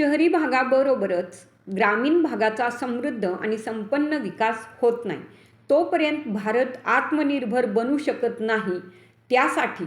शहरी भागाबरोबरच ग्रामीण भागाचा समृद्ध आणि संपन्न विकास होत नाही तोपर्यंत भारत आत्मनिर्भर बनू शकत नाही. त्यासाठी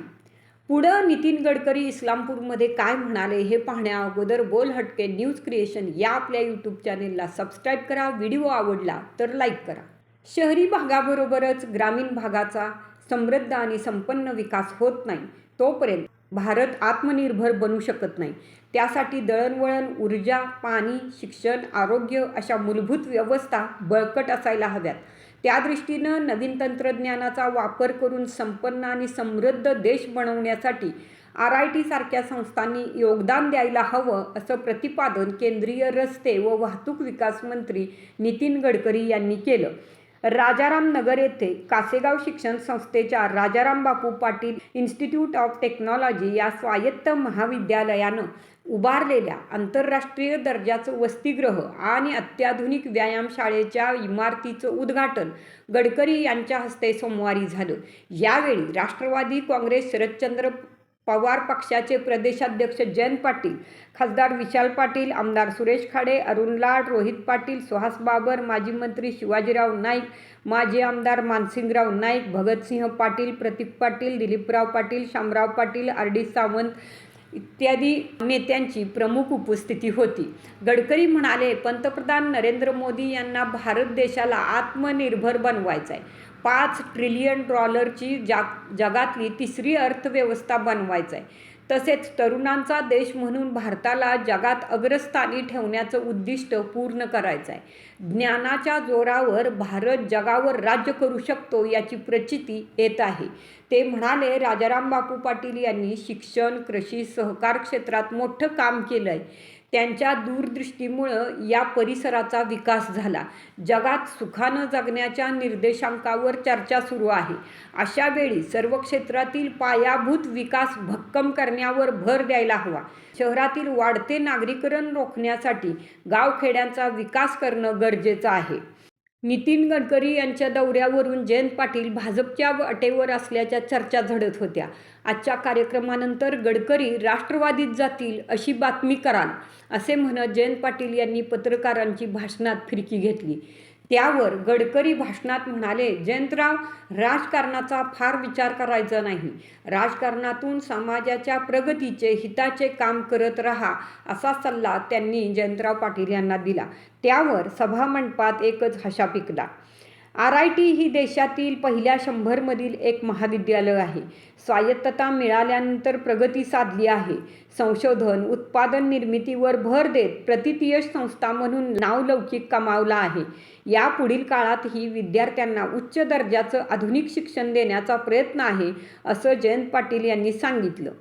पुढं नितीन गडकरी इस्लामपूरमध्ये काय म्हणाले हे पाहण्या अगोदर बोल हटके न्यूज क्रिएशन या आपल्या यूट्यूब चॅनेलला सबस्क्राईब करा व्हिडिओ आवडला तर लाईक करा. शहरी भागाबरोबरच ग्रामीण भागाचा समृद्ध आणि संपन्न विकास होत नाही तोपर्यंत भारत आत्मनिर्भर बनू शकत नाही. त्यासाठी दळणवळण ऊर्जा पाणी शिक्षण आरोग्य अशा मूलभूत व्यवस्था बळकट असायला हव्यात. त्या दृष्टीनं नवीन तंत्रज्ञानाचा वापर करून संपन्न आणि समृद्ध देश बनवण्यासाठी आर आय टी सारख्या संस्थांनी योगदान द्यायला हवं असं प्रतिपादन केंद्रीय रस्ते व वाहतूक विकास मंत्री नितीन गडकरी यांनी केलं. राजाराम नगर येथे कासेगाव शिक्षण संस्थेच्या Rajaram Bapu Patil institute of technology या स्वायत्त महाविद्यालयानं उभारलेल्या आंतरराष्ट्रीय दर्जाचं वसतिगृह आणि अत्याधुनिक व्यायामशाळेच्या इमारतीचं उद्घाटन गडकरी यांच्या हस्ते सोमवारी झालं. यावेळी राष्ट्रवादी काँग्रेस शरदचंद्र पवार पक्षाचे प्रदेशाध्यक्ष जयंत पाटील खासदार विशाल पाटील आमदार सुरेश खाडे अरुण लाड रोहित पाटील सुहास बाबर माजी मंत्री शिवाजीराव नाईक माजी आमदार मानसिंगराव नाईक भगतसिंह पाटील प्रतीक पाटील दिलीपराव पाटील शामराव पाटील आर डी सावंत इत्यादी नेत्यांची प्रमुख उपस्थिती होती. गडकरी म्हणाले पंतप्रधान नरेंद्र मोदी यांना भारत देशाला आत्मनिर्भर बनवायचा आहे पाच ट्रिलियन डॉलरची जाग जगातली तिसरी अर्थव्यवस्था बनवायचं आहे तसेच तरुणांचा देश म्हणून भारताला जगात अग्रस्थानी ठेवण्याचं उद्दिष्ट पूर्ण करायचं आहे ज्ञानाच्या जोरावर भारत जगावर राज्य करू शकतो याची प्रचिती येत आहे. ते म्हणाले राजाराम बापू पाटील यांनी शिक्षण कृषी सहकार क्षेत्रात मोठं काम केलं आहे त्यांच्या दूरदृष्टीमुळं या परिसराचा विकास झाला. जगात सुखानं जगण्याच्या निर्देशांकावर चर्चा सुरू आहे. अशा वेळी सर्व क्षेत्रातील पायाभूत विकास भक्कम करण्यावर भर द्यायला हवा. शहरातील वाढते नागरीकरण रोखण्यासाठी गावखेड्यांचा विकास करणं गरजेचं आहे. नितीन गडकरी यांच्या दौऱ्यावरून जयंत पाटील भाजपच्या अटेवर असल्याच्या चर्चा झडत होत्या. आजच्या कार्यक्रमानंतर गडकरी राष्ट्रवादीत जातील अशी बातमी कराल असे म्हणत जयंत पाटील यांनी पत्रकारांची भाषणात फिरकी घेतली. त्यावर गडकरी भाषणात म्हणाले जयंतराव राजकारणाचा फार विचार करायचा नाही. राजकारणातून समाजाच्या प्रगतीचे हिताचे काम करत राहा असा सल्ला त्यांनी जयंतराव पाटील यांना दिला. त्यावर सभामंडपात एकच हशा पिकला. आर आय टी ही देशातील पहिल्या शंभरमधील एक महाविद्यालय आहे. स्वायत्तता मिळाल्यानंतर प्रगती साधली आहे. संशोधन उत्पादन निर्मितीवर भर देत प्रतितीयश संस्था म्हणून नावलौकिक कमावला आहे. या पुढील काळातही विद्यार्थ्यांना उच्च दर्जाचं आधुनिक शिक्षण देण्याचा प्रयत्न आहे असं जयंत पाटील यांनी सांगितलं.